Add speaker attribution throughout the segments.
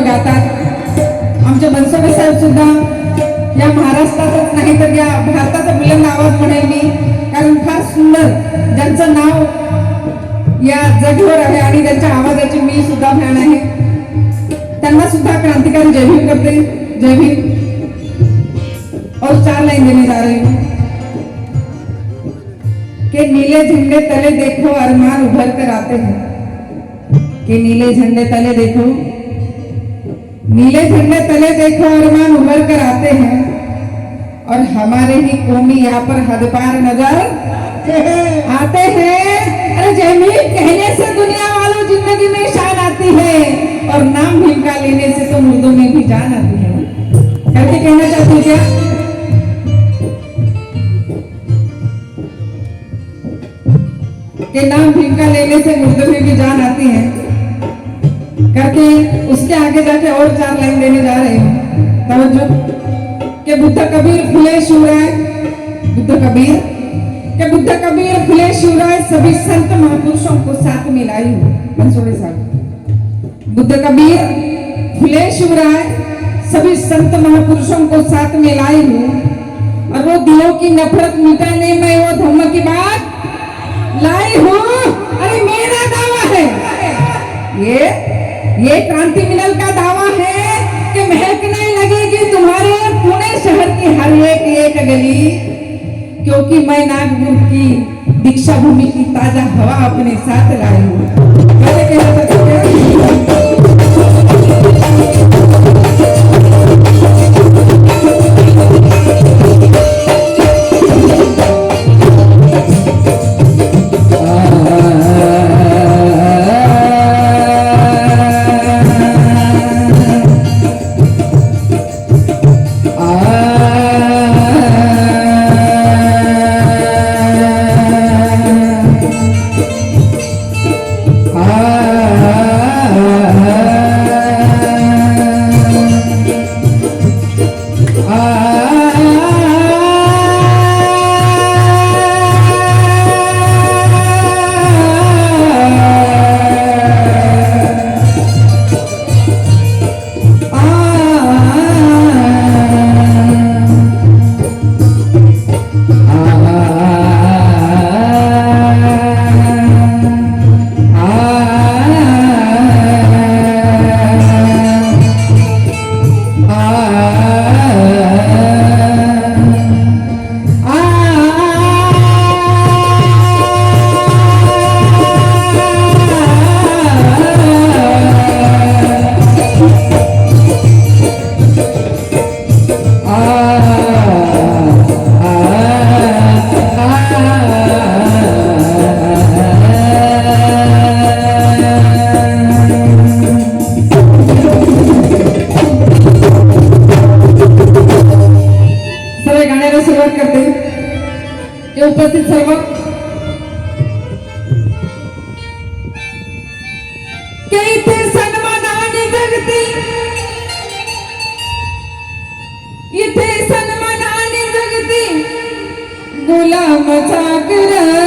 Speaker 1: गातात. आमच्या बनसोबे साहेब सुद्धा या महाराष्ट्रातच नाही तर या भारताचा बुलंद आवाज म्हणेल मी. कारण फार सुंदर ज्यांचं नाव या जगीवर आहे आणि त्यांच्या आवाजाची मी सुद्धा फॅन आहे. त्यांना सुद्धा क्रांतिकारी जय भीम करते. जय भीम. और चार लाइन देने जा रही हूँ. कि नीले झंडे तले देखो अरमान उभर कर आते हैं. कि नीले झंडे तले देखो नीले झंडे तले देखो अरमान उभर कर आते हैं। और हमारे ही कौमी यहाँ पर हदपार नज़र आते हैं। अरे भीम कहने से दुनिया वालों ज़िंदगी में शान आती है, और नाम भीमका लेने से तो मुर्दों में भी जान आती है। करके कहना चाहती क्या? कि नाम भीमका लेने से मुर्दों में भी जान आती है। करके उसके आगे जाके और चार लाइन देने जा रहे हैं। तवज्जो। कि बुद्ध कबीर फुले शिवराय बुद्ध कबीर। कि बुद्ध कबीर फुले शिवराय सभी संत महापुरुषों को साथ मिलाई हूँ। साहब। बुद्ध कबीर फुले शिवराय सभी संत महापुरुषों को साथ में लाई हूँ। और वो दिलों की नफरत मिटाने में वो धर्म की बात लाई हूँ। ये क्रांति मिनल का दावा है कि महकने लगेगी तुम्हारे पुणे शहर की हर एक एक गली, क्योंकि मैं नागपुर की दीक्षा भूमि की ताज़ा हवा अपने साथ लाई हूँ। सुरुवात ते उपस्थित सर्व इथे सन्मानाने जगती इथे सन्मानाने जगती गुलाम अरे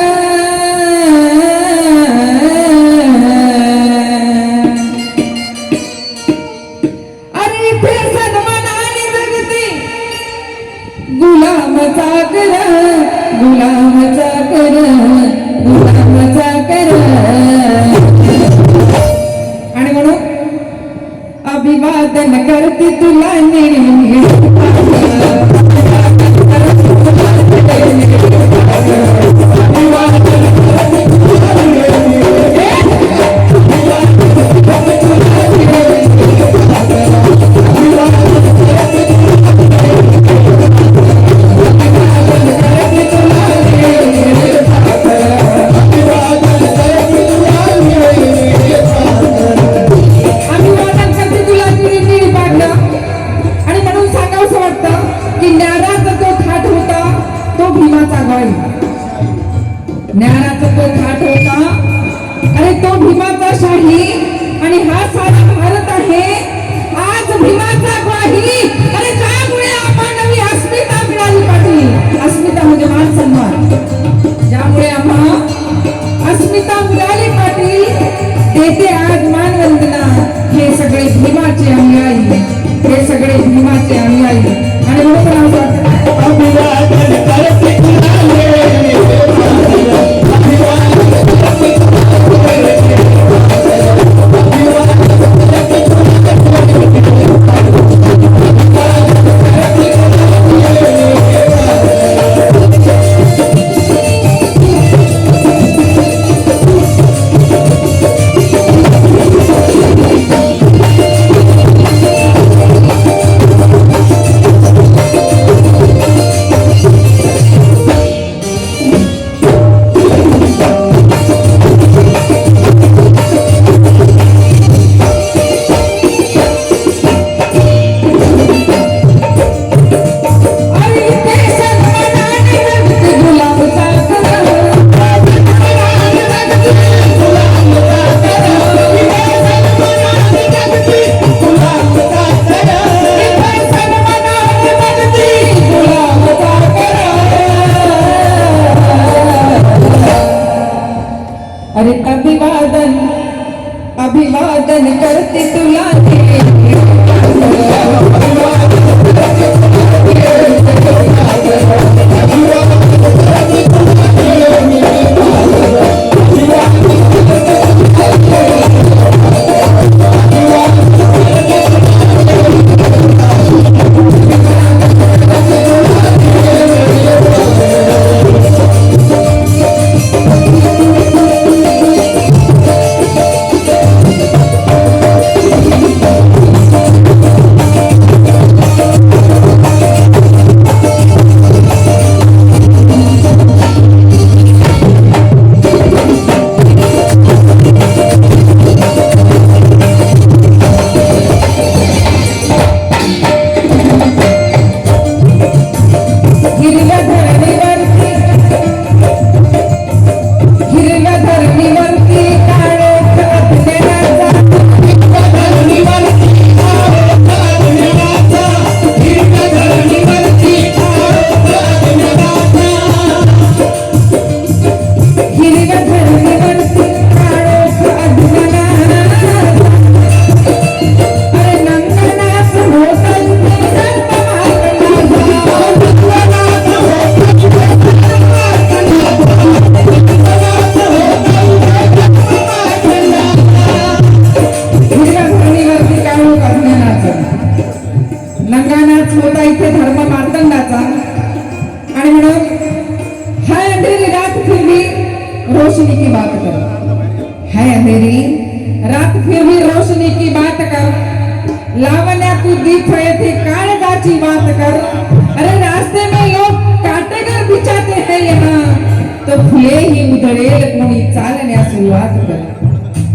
Speaker 1: गुलामचा कर गुलामचा कर गुलामचा कर. आणि म्हणून अभिवादन करते तुला नेहमी.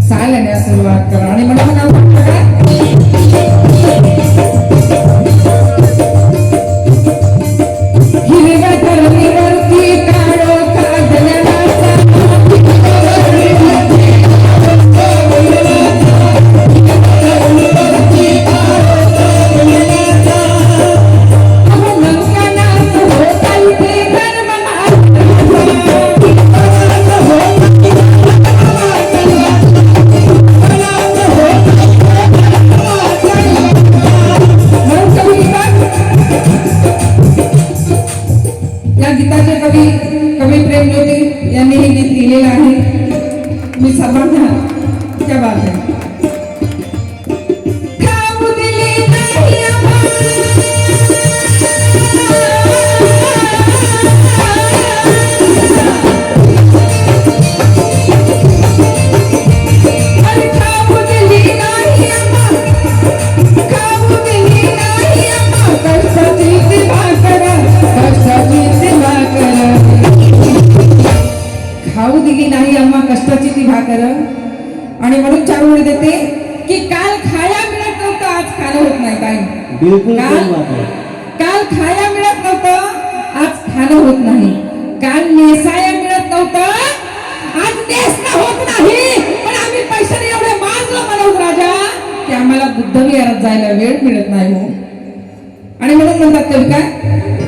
Speaker 1: silent ya seluruh kerana ini menang-menang काल काल खायला मिळत नव्हतं आज खाणं होत नाही. काल नेसाया मिळत नव्हतं आज नेसणं होत नाही. पण आम्ही पैशाने एवढे मानलं मला राजा की आम्हाला बुद्ध विहारात जायला वेळ मिळत नाही हो. आणि म्हणून म्हणतात तरी काय?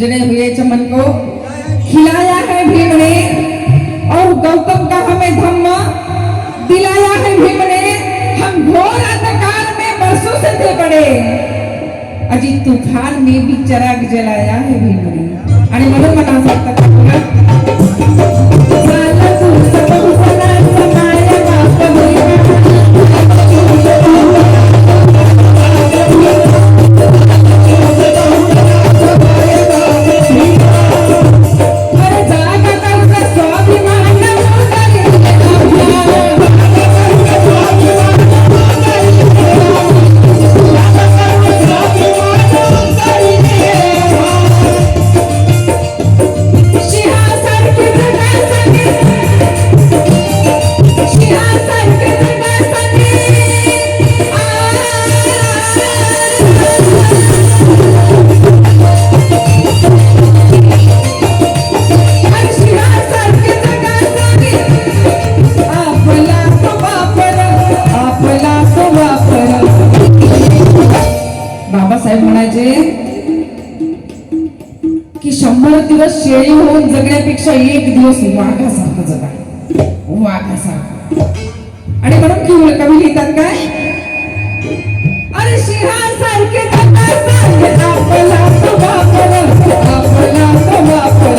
Speaker 1: जने हुए चमन को खिलाया है भीम ने और गौतम का हमें धम्म। दिलाया है भीम ने हम घोर अंधकार में बरसों से थे पड़े। अजी तूफान में भी चराग जलाया है भीम ने आणि म्हणून शंभर दिवस शेळी होऊन जगण्यापेक्षा एक दिवस वाघासारखं जगा वाघासारखं. आणि म्हणून की कवी लिहितात काय? अरे सिंहासारखे आपला वापर आपला वापर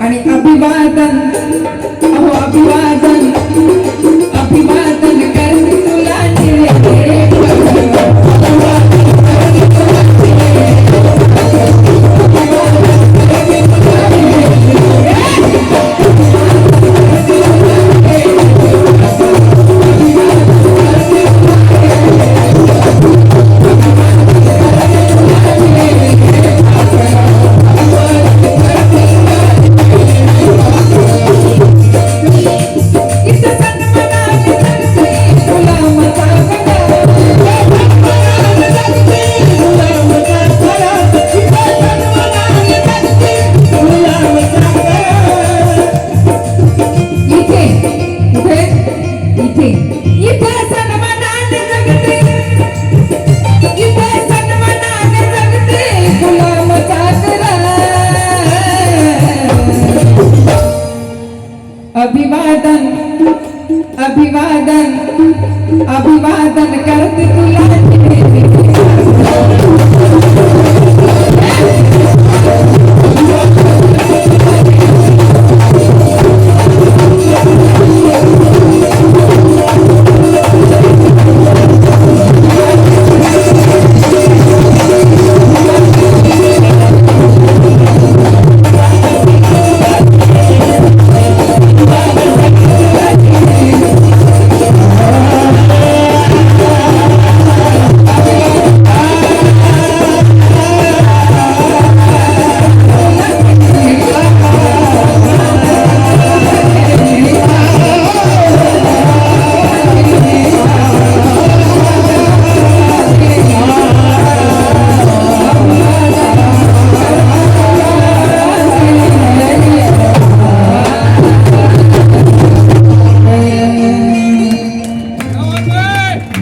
Speaker 1: आणि अभिवादन अहो अभिवादन अभिवादन.